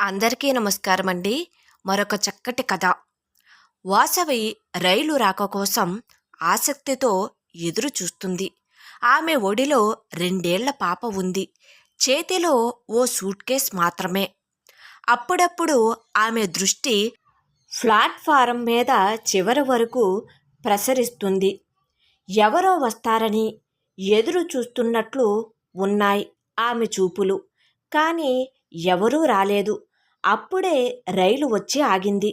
అందరికీ నమస్కారం అండి మరొక చక్కటి కథ. వాసవి రైలు రాక కోసం ఆసక్తితో ఎదురు చూస్తుంది. ఆమె ఒడిలో రెండేళ్ళ పాప ఉంది. చేతిలో ఓ సూట్ కేస్ మాత్రమే. అప్పుడప్పుడు ఆమె దృష్టి ప్లాట్ఫారం మీద చివరి వరకు ప్రసరిస్తుంది. ఎవరో వస్తారని ఎదురు చూస్తున్నట్లు ఉన్నాయి ఆమె చూపులు. కానీ ఎవరూ రాలేదు. అప్పుడే రైలు వచ్చి ఆగింది.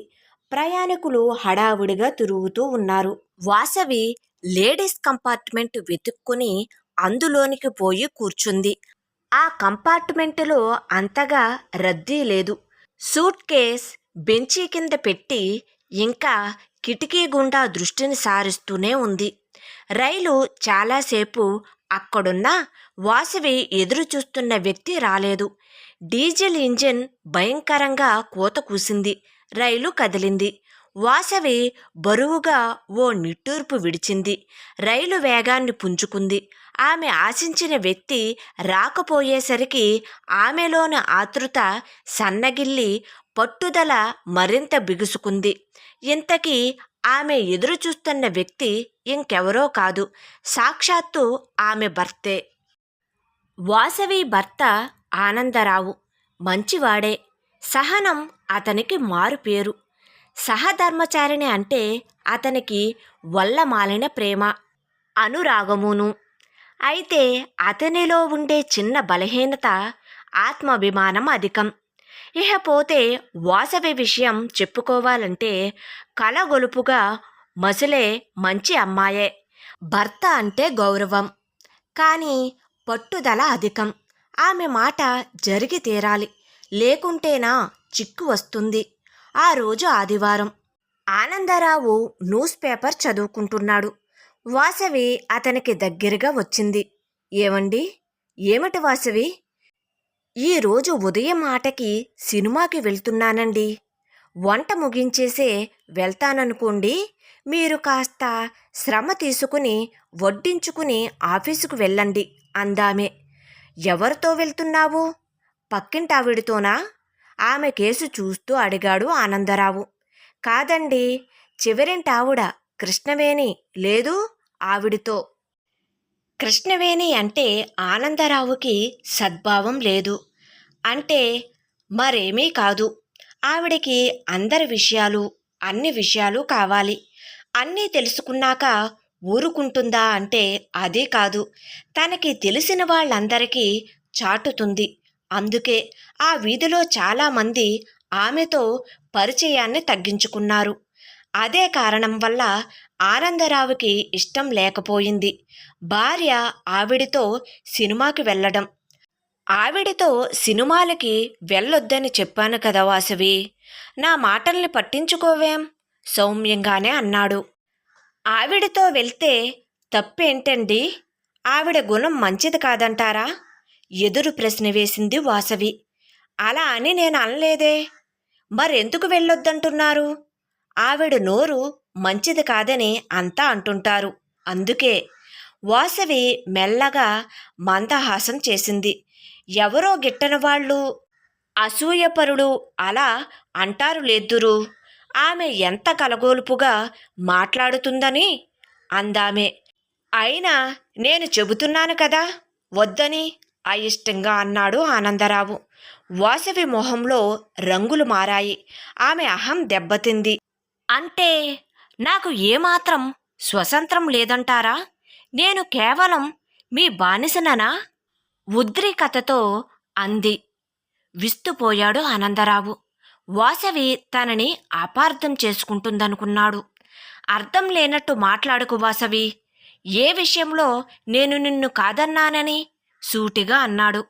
ప్రయాణికులు హడావుడిగా తిరుగుతూ ఉన్నారు. వాసవి లేడీస్ కంపార్ట్మెంట్ వెతుక్కుని అందులోనికి పోయి కూర్చుంది. ఆ కంపార్ట్మెంటులో అంతగా రద్దీ లేదు. సూట్ కేస్ బెంచీ కింద పెట్టి ఇంకా కిటికీ గుండా దృష్టిని సారిస్తూనే ఉంది. రైలు చాలాసేపు అక్కడున్న వాసవి ఎదురు చూస్తున్న వ్యక్తి రాలేదు. డీజిల్ ఇంజిన్ భయంకరంగా కూత కూసింది. రైలు కదిలింది. వాసవి బరువుగా ఓ నిట్టూర్పు విడిచింది. రైలు వేగాన్ని పుంజుకుంది. ఆమె ఆశించిన వ్యక్తి రాకపోయేసరికి ఆమెలోని ఆతృత సన్నగిల్లి పట్టుదల మరింత బిగుసుకుంది. ఇంతకీ ఆమె ఎదురు చూస్తున్న వ్యక్తి ఇంకెవరో కాదు. సాక్షాత్తు ఆమె భర్తే. వాసవి భర్త ఆనందరావు. మంచివాడే. సహనం అతనికి మారు పేరు సహధర్మచారిణి అంటే అతనికి వల్లమాలిన ప్రేమ అనురాగమును. అయితే అతనిలో ఉండే చిన్న బలహీనత ఆత్మాభిమానం అధికం. ఇకపోతే వాసవి విషయం చెప్పుకోవాలంటే కలగొలుపుగా మసులే మంచి అమ్మాయే. భర్త అంటే గౌరవం. కానీ పట్టుదల అధికం. ఆమె మాట జరిగి తీరాలి. లేకుంటేనా చిక్కు వస్తుంది. ఆ రోజు ఆదివారం. ఆనందరావు న్యూస్ పేపర్ చదువుకుంటున్నాడు. వాసవి అతనికి దగ్గరగా వచ్చింది. ఏమండి ఏమిటి వాసవి? ఈరోజు ఉదయం ఆటకి సినిమాకి వెళ్తున్నానండి. వంట ముగించేసే వెళ్తాననుకోండి మీరు కాస్త శ్రమ తీసుకుని వడ్డించుకుని ఆఫీసుకు వెళ్ళండి అందామే. ఎవరితో వెళ్తున్నావు? పక్కింటావిడితోనా? ఆమె కేసు చూస్తూ అడిగాడు ఆనందరావు. కాదండి చివరింటావిడ కృష్ణవేణి లేదు ఆవిడితో. కృష్ణవేణి అంటే ఆనందరావుకి సద్భావం లేదు. అంటే మరేమీ కాదు. ఆవిడకి అందరి విషయాలు అన్ని విషయాలు కావాలి. అన్నీ తెలుసుకున్నాక ఊరుకుంటుందా అంటే అదే కాదు. తనకి తెలిసిన వాళ్ళందరికీ చాటుతుంది. అందుకే ఆ వీధిలో చాలామంది ఆమెతో పరిచయాన్ని తగ్గించుకున్నారు. అదే కారణం వల్ల ఆనందరావుకి ఇష్టం లేకపోయింది. భార్య ఆవిడితో సినిమాకి వెళ్ళడం. ఆవిడితో సినిమాలకి వెళ్ళొద్దని చెప్పాను కదా వాసవి. నా మాటల్ని పట్టించుకోవేం? సౌమ్యంగానే అన్నాడు. ఆవిడతో వెళ్తే తప్పేంటండి? ఆవిడ గుణం మంచిది కాదంటారా? ఎదురు ప్రశ్న వేసింది వాసవి. అలా అని నేను అనలేదే. మరెందుకు వెళ్ళొద్దంటున్నారు? ఆవిడ నోరు మంచిది కాదని అంతా అంటుంటారు. అందుకే వాసవి మెల్లగా మందహాసం చేసింది. ఎవరో గిట్టన వాళ్ళు అసూయపరుడు అలా అంటారు లేద్దురు? ఆమె ఎంత కలగోలుపుగా మాట్లాడుతుందని అందామే. అయినా నేను చెబుతున్నాను కదా వద్దని అయిష్టంగా అన్నాడు ఆనందరావు. వాసవి మొహంలో రంగులు మారాయి. ఆమె అహం దెబ్బతింది. అంటే నాకు ఏమాత్రం స్వతంత్రం లేదంటారా? నేను కేవలం మీ బానిసననా? ఉద్రికతతో అంది. విస్తుపోయాడు ఆనందరావు. వాసవి తనని అపార్థం చేసుకుంటుందనుకున్నాడు. అర్థం లేనట్టు మాట్లాడుకు వాసవి. ఏ విషయంలో నేను నిన్ను కాదన్నానని సూటిగా అన్నాడు.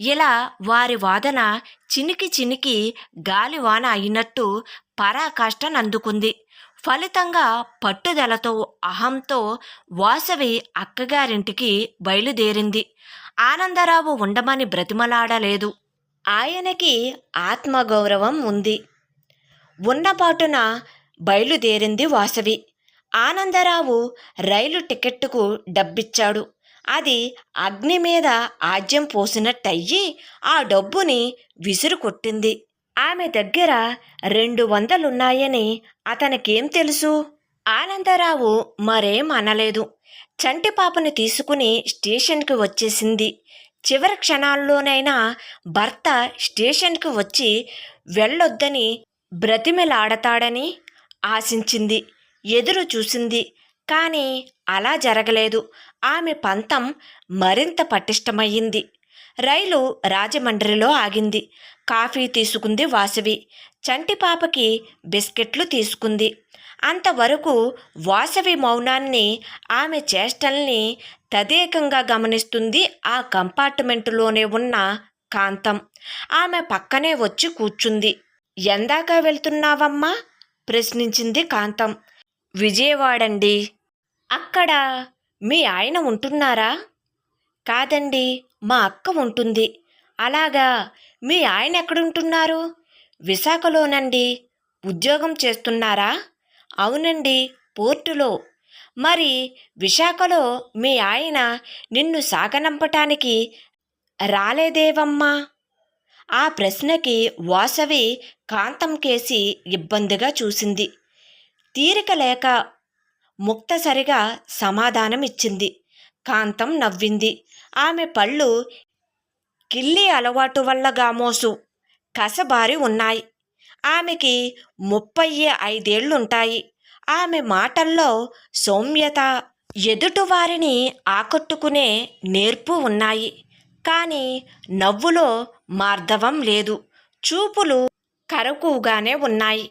ఇలా వారి వాదన చినికి చినికి గాలివాన అయినట్టు పరాకాష్ఠను అందుకుంది ఫలితంగా పట్టుదలతో అహంతో వాసవి అక్కగారింటికి బయలుదేరింది. ఆనందరావు ఉండమని బ్రతిమలాడలేదు. ఆయనకి ఆత్మగౌరవం ఉంది. ఉన్నపాటున బయలుదేరింది వాసవి. ఆనందరావు రైలు టికెట్టుకు డబ్బిచ్చాడు. అది అగ్ని మీద ఆజ్యం పోసినట్టయ్యి ఆ డబ్బుని విసురు కొట్టింది. ఆమె దగ్గర రెండు వందలున్నాయని అతనికేం తెలుసు? ఆనందరావు మరేం అనలేదు. చంటి పాపను తీసుకుని స్టేషన్కి వచ్చేసింది. చివరి క్షణాల్లోనైనా భర్త స్టేషన్కి వచ్చి వెళ్ళొద్దని బ్రతిమిలాడతాడని ఆశించింది ఎదురు చూసింది. కానీ అలా జరగలేదు. ఆమె పంతం మరింత పటిష్టమయ్యింది. రైలు రాజమండ్రిలో ఆగింది. కాఫీ తీసుకుంది వాసవి. చంటి పాపకి బిస్కెట్లు తీసుకుంది. అంతవరకు వాసవి మౌనాన్ని ఆమె చేష్టల్ని తదేకంగా గమనిస్తుంది ఆ కంపార్ట్మెంటులోనే ఉన్న కాంతం. ఆమె పక్కనే వచ్చి కూర్చుంది. ఎందాక వెళ్తున్నావమ్మా? ప్రశ్నించింది కాంతం. విజయవాడండి. అక్కడ మీ ఆయన ఉంటున్నారా? కాదండి మా అక్క ఉంటుంది. అలాగా మీ ఆయన ఎక్కడుంటున్నారు? విశాఖలోనండి. ఉద్యోగం చేస్తున్నారా? అవునండి పోర్టులో. మరి విశాఖలో మీ ఆయన నిన్ను సాగనంపటానికి రాలేదేవమ్మా? ఆ ప్రశ్నకి వాసవి కాంతం కేసి ఇబ్బందిగా చూసింది. తీరిక లేక ముక్తసరిగా సమాధానమిచ్చింది. కాంతం నవ్వింది. ఆమె పళ్ళు కిల్లి అలవాటు వల్ల గామోసు. కసబారి ఉన్నాయి. ఆమెకి ముప్పై ఐదేళ్ళుంటాయి. ఆమె మాటల్లో సౌమ్యత ఎదుటివారిని ఆకట్టుకునే నేర్పు ఉన్నాయి. కానీ నవ్వులో మార్ధవం లేదు. చూపులు కరకుగానే ఉన్నాయి.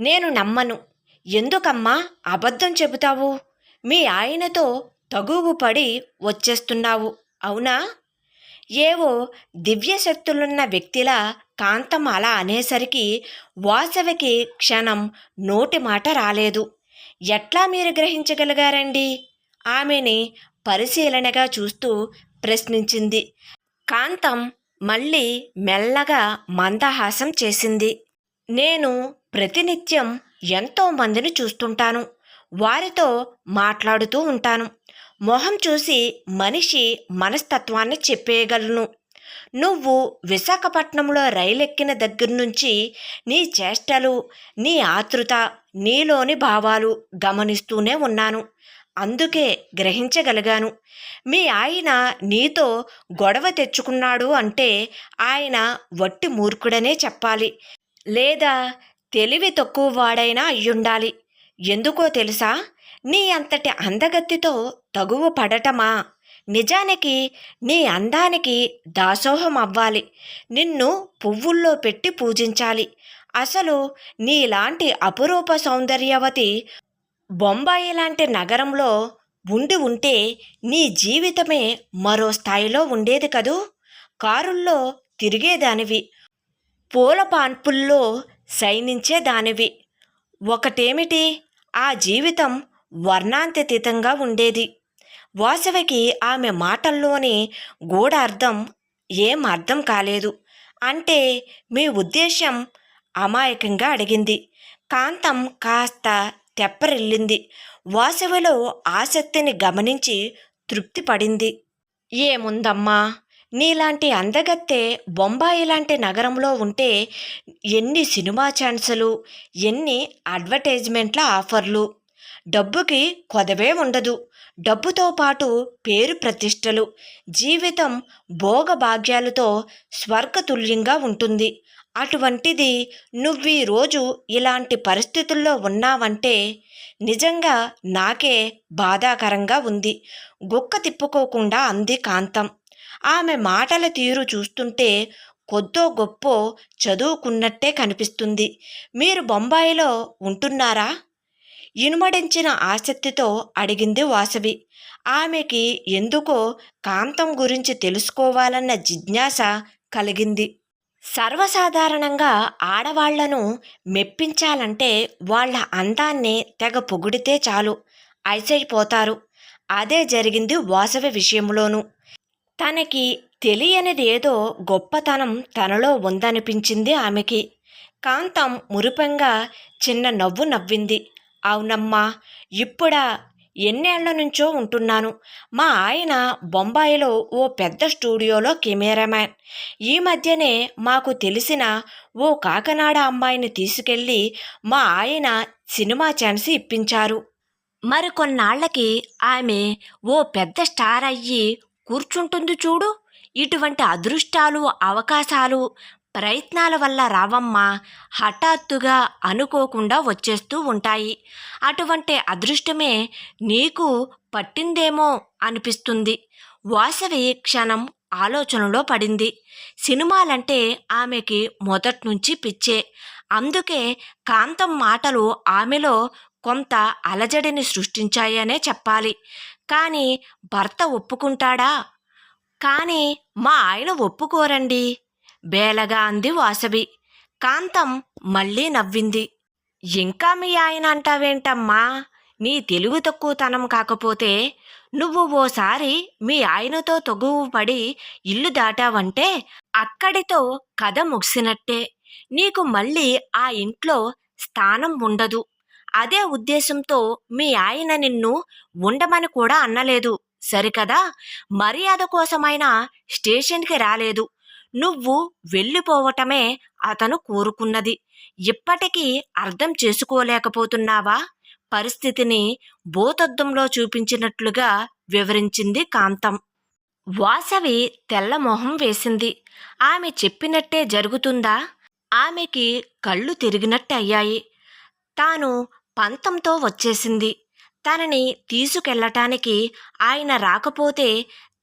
నేను నమ్మను. ఎందుకమ్మా అబద్ధం చెబుతావు? మీ ఆయనతో తగువుపడి వచ్చేస్తున్నావు. అవునా? ఏవో దివ్యశక్తులున్న వ్యక్తిలా కాంతం అలా అనేసరికి వాసవికి క్షణం నోటి మాట రాలేదు. ఎట్లా మీరు గ్రహించగలిగారండి? ఆమెని పరిశీలనగా చూస్తూ ప్రశ్నించింది. కాంతం మళ్ళీ మెల్లగా మందహాసం చేసింది. నేను ప్రతినిత్యం ఎంతో మందిని చూస్తుంటాను. వారితో మాట్లాడుతూ ఉంటాను. మొహం చూసి మనిషి మనస్తత్వాన్ని చెప్పేయగలను. నువ్వు విశాఖపట్నంలో రైలెక్కిన దగ్గర నుంచి నీ చేష్టలు నీ ఆతృత నీలోని భావాలు గమనిస్తూనే ఉన్నాను. అందుకే గ్రహించగలిగాను. మీ ఆయన నీతో గొడవ తెచ్చుకున్నాడు అంటే ఆయన వట్టి మూర్ఖుడనే చెప్పాలి. లేదా తెలివి తక్కువ వాడైనా అయ్యుండాలి. ఎందుకో తెలుసా? నీ అంతటి అందగత్తితో తగువు పడటమా? నిజానికి నీ అందానికి దాసోహం అవ్వాలి. నిన్ను పువ్వుల్లో పెట్టి పూజించాలి. అసలు నీలాంటి అపురూప సౌందర్యవతి బొంబాయి లాంటి నగరంలో ఉండి ఉంటే నీ జీవితమే మరో స్థాయిలో ఉండేది కదూ? కారుల్లో తిరిగేదానివి. పూల పాన్పుల్లో శయనించేదానివి ఒకటేమిటి? ఆ జీవితం వర్ణాంతతీతంగా ఉండేది. వాసవికి ఆమె మాటల్లోని గూఢార్థం ఏం అర్థం కాలేదు. అంటే మీ ఉద్దేశం అమాయకంగా అడిగింది. కాంతం కాస్త తెప్పరిల్లింది. వాసవిలో ఆసక్తిని గమనించి తృప్తి పడింది. ఏముందమ్మా! నీలాంటి అందగత్తె బొంబాయి లాంటి నగరంలో ఉంటే ఎన్ని సినిమా ఛాన్సులు ఎన్ని అడ్వర్టైజ్మెంట్ల ఆఫర్లు. డబ్బుకి కొదవే ఉండదు. డబ్బుతో పాటు పేరు ప్రతిష్టలు జీవితం భోగభాగ్యాలతో స్వర్గతుల్యంగా ఉంటుంది. అటువంటిది నువ్వీ రోజు ఇలాంటి పరిస్థితుల్లో ఉన్నావంటే నిజంగా నాకే బాధాకరంగా ఉంది. గుక్క తిప్పుకోకుండా అంది కాంతం. ఆమె మాటల తీరు చూస్తుంటే కొద్దో గొప్పో చదువుకున్నట్టే కనిపిస్తుంది. మీరు బొంబాయిలో ఉంటున్నారా? ఇనుమడించిన ఆసక్తితో అడిగింది వాసవి. ఆమెకి ఎందుకో కాంతం గురించి తెలుసుకోవాలన్న జిజ్ఞాస కలిగింది. సర్వసాధారణంగా ఆడవాళ్ళను మెప్పించాలంటే వాళ్ళ అందాన్ని తెగ పొగిడితే చాలు ఐసైపోతారు అదే జరిగింది వాసవి విషయంలోనూ. తనకి తెలియనిది ఏదో గొప్పతనం తనలో ఉందనిపించింది ఆమెకి. కాంతం మురిపంగా చిన్న నవ్వు నవ్వింది. అవునమ్మా ఇప్పుడా ఎన్నేళ్ళ నుంచో ఉంటున్నాను. మా ఆయన బొంబాయిలో ఓ పెద్ద స్టూడియోలో కెమెరామ్యాన్. ఈ మధ్యనే మాకు తెలిసిన ఓ కాకనాడ అమ్మాయిని తీసుకెళ్ళి మా ఆయన సినిమా ఛాన్స్ ఇప్పించారు. మరికొన్నాళ్ళకి ఆమె ఓ పెద్ద స్టార్ అయ్యి కూర్చుంటుంది చూడు. ఇటువంటి అదృష్టాలు అవకాశాలు ప్రయత్నాల వల్ల రావమ్మా హఠాత్తుగా అనుకోకుండా వచ్చేస్తూ ఉంటాయి. అటువంటి అదృష్టమే నీకు పట్టిందేమో అనిపిస్తుంది. వాసవి క్షణం ఆలోచనలో పడింది. సినిమాలంటే ఆమెకి మొదట్నుంచి పిచ్చే. అందుకే కాంతం మాటలు ఆమెలో కొంత అలజడిని సృష్టించాయనే చెప్పాలి. కానీ భర్త ఒప్పుకుంటాడా? కానీ మా ఆయన ఒప్పుకోరండి. బేలగా అంది వాసవి. కాంతం మళ్ళీ నవ్వింది. ఇంకా మీ ఆయన అంటావేంటమ్మా? నీ తెలుగు తక్కువతనం కాకపోతే నువ్వు ఓసారి మీ ఆయనతో తగువు పడి ఇల్లు దాటావంటే అక్కడితో కథ ముగిసినట్టే. నీకు మళ్ళీ ఆ ఇంట్లో స్థానం ఉండదు. అదే ఉద్దేశంతో మీ ఆయన నిన్ను ఉండమని కూడా అన్నలేదు సరికదా? మర్యాద కోసమైనా స్టేషన్కి రాలేదు. నువ్వు వెళ్ళిపోవటమే అతను కోరుకున్నది. ఇప్పటికీ అర్థం చేసుకోలేకపోతున్నావా? పరిస్థితిని భూతద్దంలో చూపించినట్లుగా వివరించింది కాంతం. వాసవి తెల్లమొహం వేసింది. ఆమె చెప్పినట్టే జరుగుతుందా? ఆమెకి కళ్ళు తిరిగినట్టు అయ్యాయి తాను పంతంతో వచ్చేసింది. తనని తీసుకెళ్ళటానికి ఆయన రాకపోతే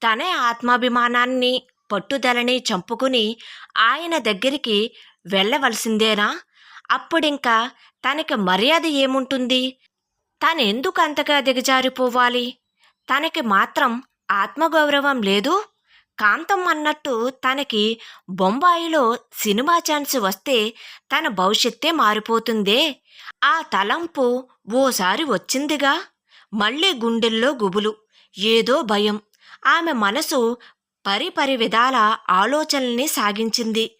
తనే ఆత్మాభిమానాన్ని పట్టుదలని చంపుకుని ఆయన దగ్గరికి వెళ్ళవలసిందేనా? అప్పుడింకా తనకి మర్యాద ఏముంటుంది? తనెందుకు అంతగా దిగజారిపోవాలి? తనకి మాత్రం ఆత్మగౌరవం లేదు? కాంతం అన్నట్టు తనకి బొంబాయిలో సినిమా ఛాన్స్ వస్తే తన భవిష్యత్తే మారిపోతుందే. ఆ తలంపు ఓసారి వచ్చిందిగా. మళ్ళీ గుండెల్లో గుబులు ఏదో భయం. ఆమె మనసు పరిపరి విధాల ఆలోచనల్ని సాగించింది.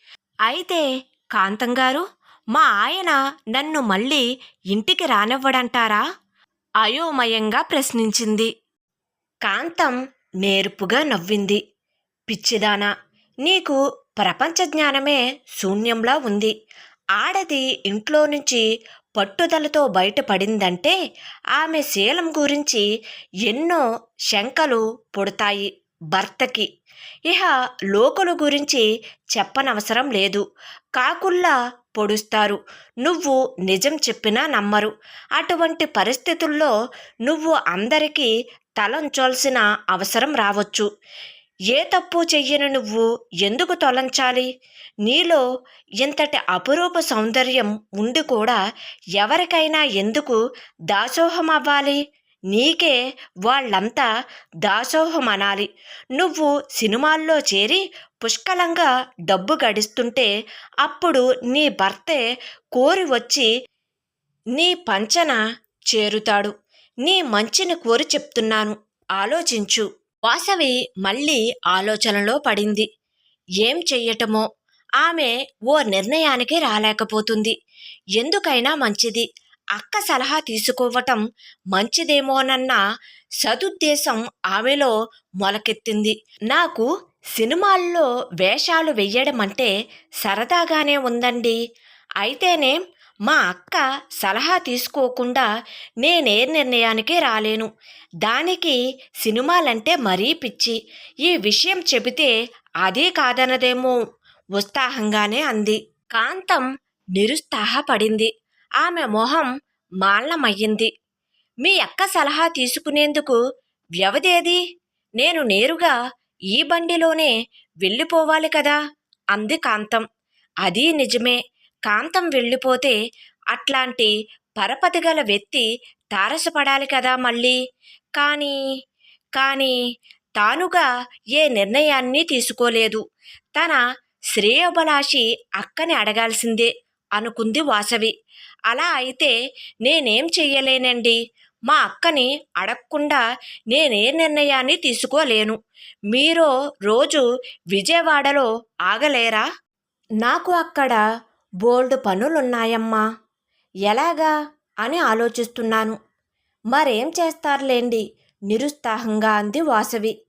అయితే కాంతంగారు మా ఆయన నన్ను మళ్ళీ ఇంటికి రానివ్వడంటారా? అయోమయంగా ప్రశ్నించింది. కాంతం నేర్పుగా నవ్వింది. పిచ్చిదానా నీకు ప్రపంచ జ్ఞానమే శూన్యంలా ఉంది. ఆడది ఇంట్లో నుంచి పట్టుదలతో బయటపడిందంటే ఆమె శీలం గురించి ఎన్నో శంకలు పుడతాయి భర్తకి. ఇహ లోకల గురించి చెప్పనవసరం లేదు. కాకుల్లా పొడుస్తారు. నువ్వు నిజం చెప్పినా నమ్మరు. అటువంటి పరిస్థితుల్లో నువ్వు అందరికీ తలంచాల్సిన అవసరం రావచ్చు. ఏ తప్పు చెయ్యని నువ్వు ఎందుకు తొలంచాలి? నీలో ఇంతటి అపురూప సౌందర్యం ఉండి కూడా ఎవరికైనా ఎందుకు దాసోహం అవ్వాలి నీకే వాళ్ళంతా దాసోహం అనాలి నువ్వు సినిమాల్లో చేరి పుష్కలంగా డబ్బు గడిస్తుంటే అప్పుడు నీ భర్తే కోరి వచ్చి నీ పంచన చేరుతాడు. నీ మంచిని కోరి చెప్తున్నాను. ఆలోచించు. వాసవి మళ్ళీ ఆలోచనలో పడింది. ఏం చెయ్యటమో? ఆమె ఓ నిర్ణయానికి రాలేకపోతుంది. ఎందుకైనా మంచిది. అక్క సలహా తీసుకోవటం మంచిదేమోనన్న సదుద్దేశం ఆమెలో మొలకెత్తింది. నాకు సినిమాల్లో వేషాలు వెయ్యడం అంటే సరదాగానే ఉందండి. అయితేనే మా అక్క సలహా తీసుకోకుండా నేనే నిర్ణయానికి రాలేను. దానికి సినిమాలంటే మరీ పిచ్చి. ఈ విషయం చెబితే అదే కాదన్నదేమో ఉత్సాహంగానే అంది. కాంతం నిరుత్సాహపడింది. ఆమె మొహం మాలమయ్యింది. మీ అక్క సలహా తీసుకునేందుకు వ్యవధేది? నేను నేరుగా ఈ బండిలోనే వెళ్ళిపోవాలి కదా? అంది కాంతం. అది నిజమే. కాంతం వెళ్ళిపోతే అట్లాంటి పరపతి గల వ్యక్తి తారసపడాలి కదా మళ్ళీ? కానీ కానీ తానుగా ఏ నిర్ణయాన్ని తీసుకోలేదు. తన శ్రేయోభిలాషి అక్కని అడగాల్సిందే అనుకుంది వాసవి. అలా అయితే నేనేం చెయ్యలేనండి. మా అక్కని అడగకుండా నేనే నిర్ణయాన్ని తీసుకోలేను. మీరు రోజు విజయవాడలో ఆగలేరా? నాకు అక్కడ బోల్డ్ పనులున్నాయమ్మా. ఎలాగా? అని ఆలోచిస్తున్నాను. మరేం చేస్తారులేండి? నిరుత్సాహంగా అంది వాసవి.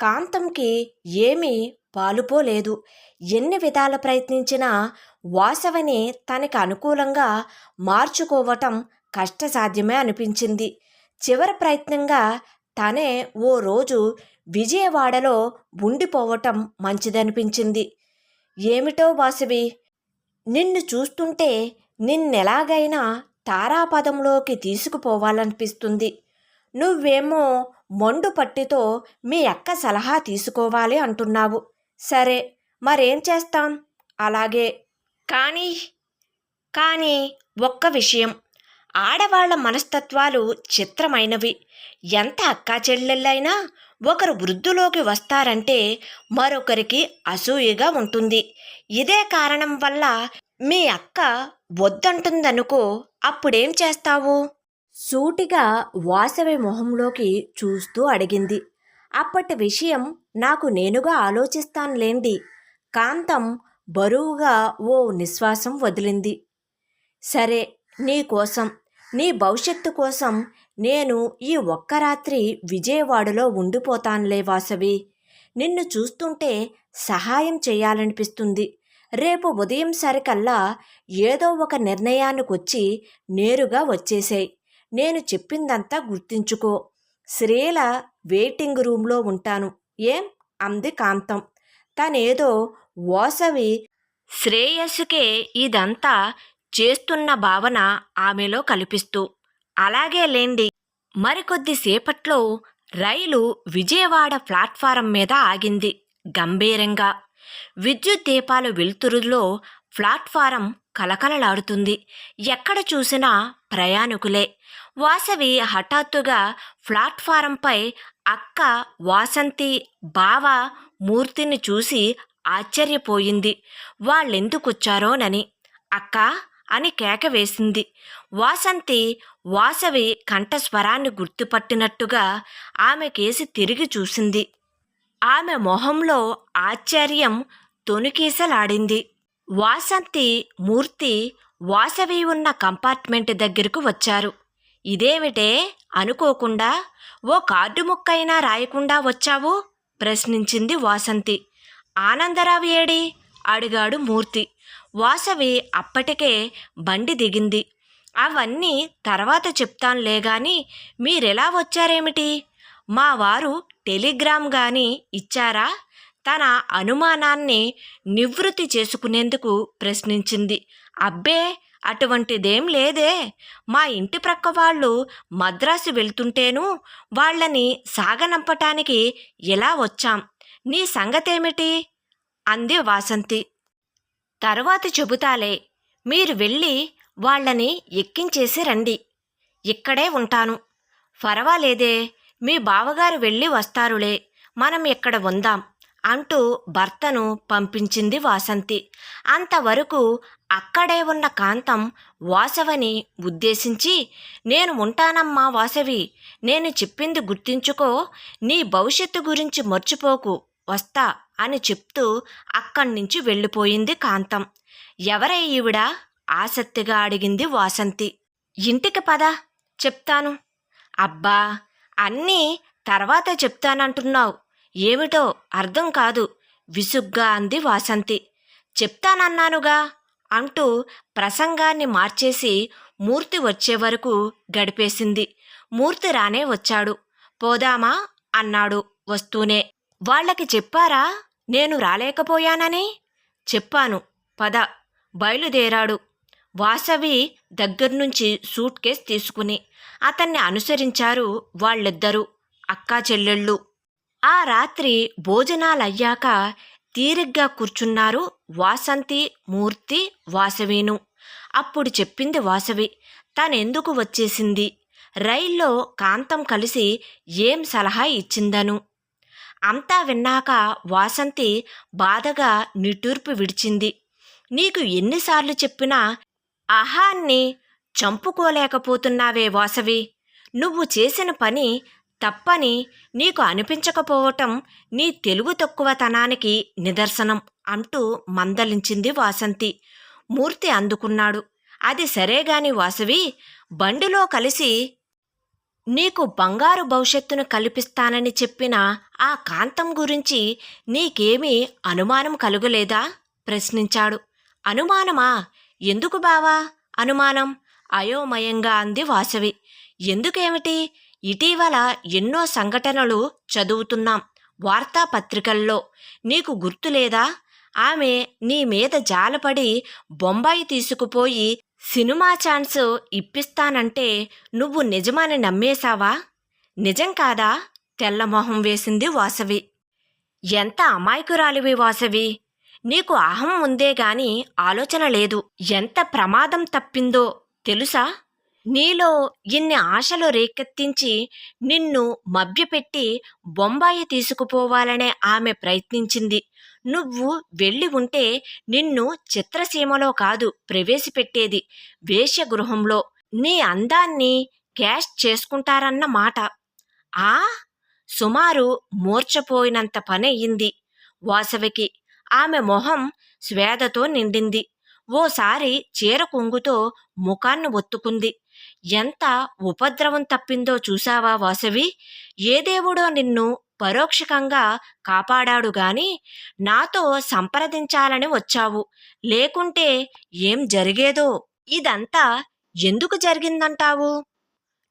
కాంతంకి ఏమీ పాలుపోలేదు. ఎన్ని విధాల ప్రయత్నించినా వాసవిని తనకి అనుకూలంగా మార్చుకోవటం కష్టసాధ్యమే అనిపించింది. చివరి ప్రయత్నంగా తనే ఓ రోజు విజయవాడలో ఉండిపోవటం మంచిదనిపించింది. ఏమిటో వాసవి నిన్ను చూస్తుంటే నిన్నెలాగైనా తారాపదంలోకి తీసుకుపోవాలనిపిస్తుంది. నువ్వేమో మొండు పట్టితో మీ అక్క సలహా తీసుకోవాలి అంటున్నావు. సరే మరేం చేస్తాం? అలాగే. కానీ కానీ ఒక్క విషయం. ఆడవాళ్ళ మనస్తత్వాలు చిత్రమైనవి. ఎంత అక్కా చెల్లెళ్ళైనా ఒకరు వృద్ధులోకి వస్తారంటే మరొకరికి అసూయగా ఉంటుంది. ఇదే కారణం వల్ల మీ అక్క వద్దంటుందనుకో అప్పుడేం చేస్తావు? సూటిగా వాసవి మొహంలోకి చూస్తూ అడిగింది. అప్పటి విషయం నాకు నేనుగా ఆలోచిస్తానులేండి. కాంతం బరువుగా ఓ నిశ్వాసం వదిలింది. సరే నీ కోసం నీ భవిష్యత్తు కోసం నేను ఈ ఒక్క రాత్రి విజయవాడలో ఉండిపోతానులే వాసవి. నిన్ను చూస్తుంటే సహాయం చేయాలనిపిస్తుంది. రేపు ఉదయం సరికల్లా ఏదో ఒక నిర్ణయానికొచ్చి నేరుగా వచ్చేసాయి. నేను చెప్పిందంతా గుర్తించుకో. శ్రీల వెయిటింగ్ రూమ్లో ఉంటాను. ఏం? అంది కాంతం. తనేదో వాసవి శ్రేయస్సుకే ఇదంతా చేస్తున్న భావన ఆమెలో కల్పిస్తూ అలాగే లేండి. మరికొద్దిసేపట్లో రైలు విజయవాడ ప్లాట్ఫారం మీద ఆగింది గంభీరంగా. విద్యుత్ దీపాలు వెలుతురులో ప్లాట్ఫారం కలకలలాడుతుంది. ఎక్కడ చూసినా ప్రయాణికులే. వాసవి హఠాత్తుగా ప్లాట్ఫారంపై అక్క వాసంతి బావ మూర్తిని చూసి ఆశ్చర్యపోయింది. వాళ్ళెందుకొచ్చారోనని. అక్క అని కేక వేసింది. వాసంతి వాసవి కంఠస్వరాన్ని గుర్తుపట్టినట్టుగా ఆమె కేసి తిరిగి చూసింది. ఆమె మొహంలో ఆశ్చర్యం తొనికీసలాడింది వాసంతి మూర్తి వాసవి ఉన్న కంపార్ట్మెంట్ దగ్గరకు వచ్చారు. ఇదేమిటే అనుకోకుండా ఓ కార్డు ముక్కైనా రాయకుండా వచ్చావు? ప్రశ్నించింది వాసంతి. ఆనందరావు ఏడి? అడిగాడు మూర్తి. వాసవి అప్పటికే బండి దిగింది. అవన్నీ తర్వాత చెప్తానులే గాని మీరెలా వచ్చారేమిటి? మా వారు టెలిగ్రామ్ గాని ఇచ్చారా? తన అనుమానాన్ని నివృత్తి చేసుకునేందుకు ప్రశ్నించింది. అబ్బే అటువంటిదేం లేదే. మా ఇంటి ప్రక్క వాళ్ళు మద్రాసు వెళ్తుంటేను వాళ్ళని సాగనంపటానికి ఎలా వచ్చాం? నీ సంగతేమిటి? అంది వాసంతి. తరువాత చెబుతాలే మీరు వెళ్ళి వాళ్ళని ఎక్కించేసి రండి. ఇక్కడే ఉంటాను. పర్వాలేదే మీ బావగారు వెళ్ళి వస్తారులే మనం ఇక్కడ ఉందాం అంటూ భర్తను పంపించింది వాసంతి. అంతవరకు అక్కడే ఉన్న కాంతం వాసవని ఉద్దేశించి నేను ఉంటానమ్మా వాసవి నేను చెప్పింది గుర్తించుకో నీ భవిష్యత్తు గురించి మర్చిపోకు. వస్తా అని చెప్తూ అక్కడి నుంచి వెళ్ళిపోయింది కాంతం. ఎవరే ఈవిడ? ఆసక్తిగా అడిగింది వాసంతి. ఇంటికి పద చెప్తాను. అబ్బా అన్నీ తర్వాత చెప్తానంటున్నావు. ఏమిటో అర్థం కాదు విసుగ్గా అంది వాసంతి. చెప్తానన్నానుగా అంటూ ప్రసంగాన్ని మార్చేసి మూర్తి వచ్చే వరకు గడిపేసింది. మూర్తి రానే వచ్చాడు. పోదామా? అన్నాడు వస్తూనే. వాళ్ళకి చెప్పారా? నేను రాలేకపోయానని? చెప్పాను. పద. బయలుదేరాడు. వాసవి దగ్గర్నుంచి సూట్ కేస్ తీసుకుని అతన్ని అనుసరించారు వాళ్ళిద్దరూ అక్కా చెల్లెళ్ళు. ఆ రాత్రి భోజనాలయ్యాక తీరిగ్గా కూర్చున్నారు వాసంతి మూర్తి వాసవిను. అప్పుడు చెప్పింది వాసవి తనెందుకు వచ్చేసింది? రైల్లో కాంతం కలిసి ఏం సలహా ఇచ్చిందను? అంతా విన్నాక వాసంతి బాధగా నిట్టూర్పు విడిచింది. నీకు ఎన్నిసార్లు చెప్పినా అహాన్ని చంపుకోలేకపోతున్నావే వాసవి. నువ్వు చేసిన పని తప్పని నీకు అనిపించకపోవటం నీ తెలుగు తక్కువతనానికి నిదర్శనం అంటూ మందలించింది వాసంతి. మూర్తి అందుకున్నాడు. అది సరేగాని వాసవి బండిలో కలిసి నీకు బంగారు భవిష్యత్తును కల్పిస్తానని చెప్పిన ఆ కాంతం గురించి నీకేమీ అనుమానం కలుగలేదా? ప్రశ్నించాడు. అనుమానమా? ఎందుకు బావా? అనుమానం అయోమయంగా అంది వాసవి. ఎందుకేమిటి? ఇటీవల ఎన్నో సంఘటనలు చదువుతున్నాం వార్తాపత్రికల్లో. నీకు గుర్తులేదా? ఆమె నీ మీద జాలపడి బొంబాయి తీసుకుపోయి సినిమా ఛాన్స్ ఇప్పిస్తానంటే నువ్వు నిజమని నమ్మేశావా? నిజం కాదా? తెల్లమొహం వేసింది వాసవి. ఎంత అమాయకురాలివి వాసవి? నీకు అహం ఉందే గాని ఆలోచన లేదు. ఎంత ప్రమాదం తప్పిందో తెలుసా? నీలో ఇన్ని ఆశలు రేకెత్తించి నిన్ను మభ్యపెట్టి బొంబాయి తీసుకుపోవాలనే ఆమె ప్రయత్నించింది. నువ్వు వెళ్ళి ఉంటే నిన్ను చిత్రసీమలో కాదు ప్రవేశపెట్టేది వేషగృహంలో నీ అందాన్ని క్యాష్ చేసుకుంటారన్న మాట. ఆ? సుమారు మూర్చపోయినంత పని వాసవికి. ఆమె మొహం స్వేదతో నిండింది. ఓసారి చీర కొంగుతో ముఖాన్ని ఒత్తుకుంది. ఎంత ఉపద్రవం తప్పిందో చూశావా వాసవి? ఏ దేవుడో నిన్ను పరోక్షకంగా కాపాడాడు గాని నాతో సంప్రదించాలని వచ్చావు. లేకుంటే ఏం జరిగేదో? ఇదంతా ఎందుకు జరిగిందంటావు?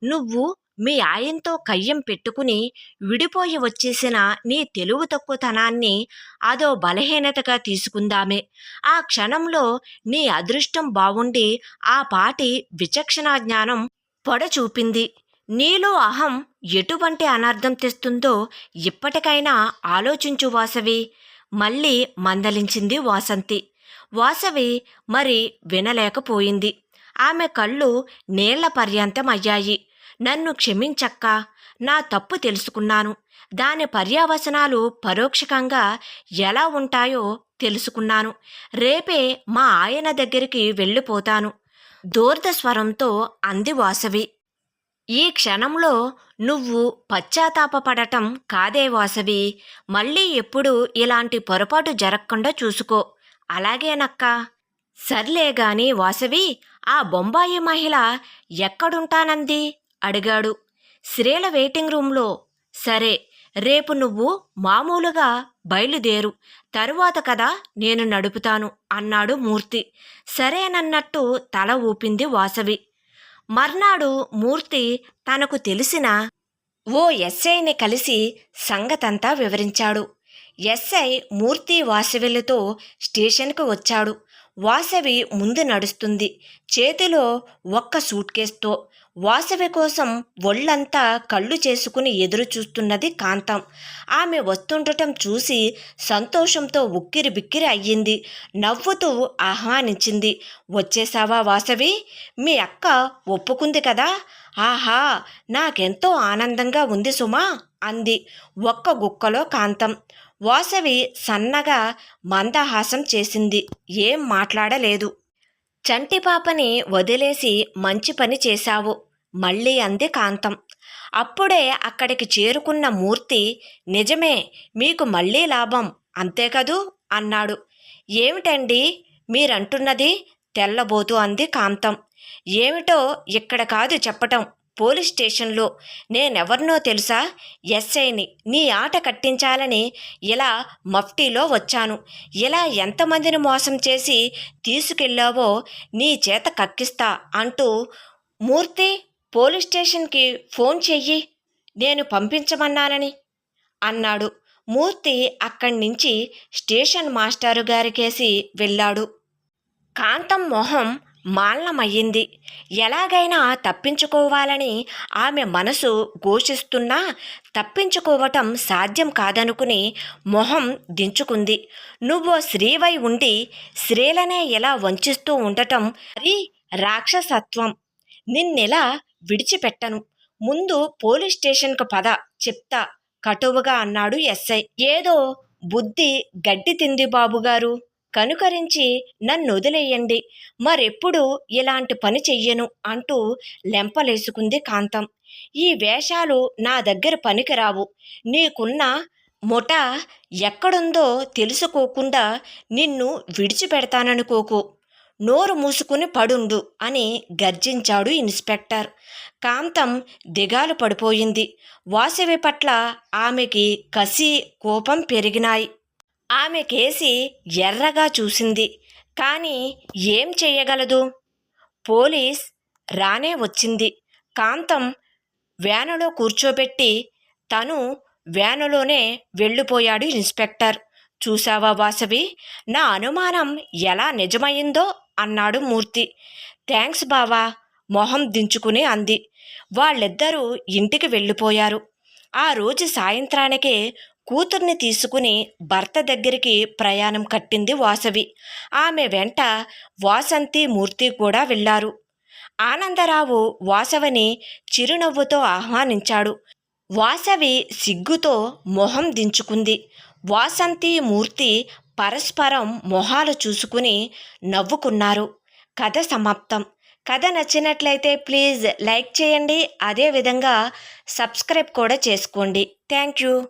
నువ్వు మీ ఆయనతో కయ్యం పెట్టుకుని విడిపోయి వచ్చేసిన నీ తెలుగు తక్కువతనాన్ని అదో బలహీనతగా తీసుకుందామే. ఆ క్షణంలో నీ అదృష్టం బావుండి ఆ పాటి విచక్షణా జ్ఞానం పొడ చూపింది నీలో అహం ఎటువంటి అనర్థం తెస్తుందో ఇప్పటికైనా ఆలోచించు వాసవి. మళ్ళీ మందలించింది వాసంతి. వాసవి మరి వినలేకపోయింది. ఆమె కళ్ళు నీళ్ళ పర్యంతం అయ్యాయి. నన్ను క్షమించక్క. నా తప్పు తెలుసుకున్నాను. దాని పర్యావసనాలు పరోక్షకంగా ఎలా ఉంటాయో తెలుసుకున్నాను. రేపే మా ఆయన దగ్గరికి వెళ్ళిపోతాను. దూర్ధస్వరంతో అంది వాసవి. ఈ క్షణంలో నువ్వు పశ్చాత్తాపపడటం కాదే వాసవి. మళ్ళీ ఎప్పుడు ఇలాంటి పొరపాటు జరగకుండా చూసుకో. అలాగేనక్క? సర్లే గాని వాసవి ఆ బొంబాయి మహిళ ఎక్కడుంటానంది? అడిగాడు. శ్రీల వెయిటింగ్ రూంలో సరే రేపు నువ్వు మామూలుగా బయలుదేరు. తరువాత కదా నేను నడుపుతాను అన్నాడు మూర్తి. సరేనన్నట్టు తల ఊపింది వాసవి. మర్నాడు మూర్తి తనకు తెలిసిన ఓ ఎస్ఐని కలిసి సంగతంతా వివరించాడు. ఎస్ఐ మూర్తి వాసవిలతో స్టేషన్కు వచ్చాడు. వాసవి ముందు నడుస్తుంది. చేతిలో ఒక్క సూట్ కేస్తో వాసవి కోసం ఒళ్ళంతా కళ్ళు చేసుకుని ఎదురు చూస్తున్నది కాంతం. ఆమె వస్తుండటం చూసి సంతోషంతో ఉక్కిరి బిక్కిరి అయ్యింది. నవ్వుతూ ఆహ్వానించింది వచ్చేసావా వాసవి? మీ అక్క ఒప్పుకుంది కదా? ఆహా నాకెంతో ఆనందంగా ఉంది సుమా అంది ఒక్క గుక్కలో కాంతం. వాసవి సన్నగా మందహాసం చేసింది. ఏం మాట్లాడలేదు. చంటి పాపని వదిలేసి మంచి పని చేశావు. మళ్ళీ అంది కాంతం. అప్పుడే అక్కడికి చేరుకున్న మూర్తి నిజమే మీకు మళ్ళీ లాభం అంతే కదూ అన్నాడు. ఏమిటండి? మీరంటున్నది? తెల్లబోతు అంది కాంతం. ఏమిటో ఇక్కడ కాదు చెప్పటం. పోలీస్ స్టేషన్లో నేనెవరినో తెలుసా? ఎస్ఐని నీ. ఆట కట్టించాలని ఇలా మఫ్టీలో వచ్చాను. ఇలా ఎంతమందిని మోసం చేసి తీసుకెళ్ళావో నీ చేత కక్కిస్తా అంటూ మూర్తి పోలీస్ స్టేషన్కి ఫోన్ చెయ్యి. నేను పంపించమన్నానని అన్నాడు. మూర్తి అక్కడి నుంచి స్టేషన్ మాస్టారు గారికేసి వెళ్ళాడు. కాంతం మొహం మాలనమయ్యింది ఎలాగైనా తప్పించుకోవాలని ఆమె మనసు ఘోషిస్తున్నా తప్పించుకోవటం సాధ్యం కాదనుకుని మొహం దించుకుంది. నువ్వో స్త్రీవై ఉండి స్త్రీలనే ఎలా వంచిస్తూ ఉండటం అది రాక్షసత్వం. నిన్నెలా విడిచిపెట్టను. ముందు పోలీస్ స్టేషన్కు పద చెప్తా కటువుగా అన్నాడు ఎస్ఐ. ఏదో బుద్ధి గడ్డి తింది బాబుగారు. కనుకరించి నన్ను వదిలేయండి మరెప్పుడు ఇలాంటి పని చెయ్యను అంటూ లెంపలేసుకుంది కాంతం. ఈ వేషాలు నా దగ్గర పనికిరావు. నీకున్న ముఠ ఎక్కడుందో తెలుసుకోకుండా నిన్ను విడిచిపెడతాననుకోకు. నోరు మూసుకుని పడుండు అని గర్జించాడు ఇన్స్పెక్టర్. కాంతం దిగాలు పడిపోయింది. వాసవి పట్ల ఆమెకి కసి కోపం పెరిగినాయి. ఆమె కేసి ఎర్రగా చూసింది. కానీ ఏం చెయ్యగలదు? పోలీస్ రానే వచ్చింది. కాంతం వ్యానులో కూర్చోబెట్టి తను వ్యానులోనే వెళ్ళిపోయాడు ఇన్స్పెక్టర్. చూశావా వాసవి? నా అనుమానం ఎలా నిజమైందో అన్నాడు మూర్తి. థ్యాంక్స్ బావా మొహం దించుకుని అంది. వాళ్ళిద్దరూ ఇంటికి వెళ్ళిపోయారు. ఆ రోజు సాయంత్రానికే కూతుర్ని తీసుకుని భర్త దగ్గరికి ప్రయాణం కట్టింది వాసవి. ఆమె వెంట వాసంతి మూర్తి కూడా వెళ్ళారు. ఆనందరావు వాసవిని చిరునవ్వుతో ఆహ్వానించాడు. వాసవి సిగ్గుతో మొహం దించుకుంది. వాసంతి మూర్తి పరస్పరం మొహాలు చూసుకుని నవ్వుకున్నారు. కథ సమాప్తం. కథ నచ్చినట్లయితే ప్లీజ్ లైక్ చేయండి. అదేవిధంగా సబ్స్క్రైబ్ కూడా చేసుకోండి. Thank you.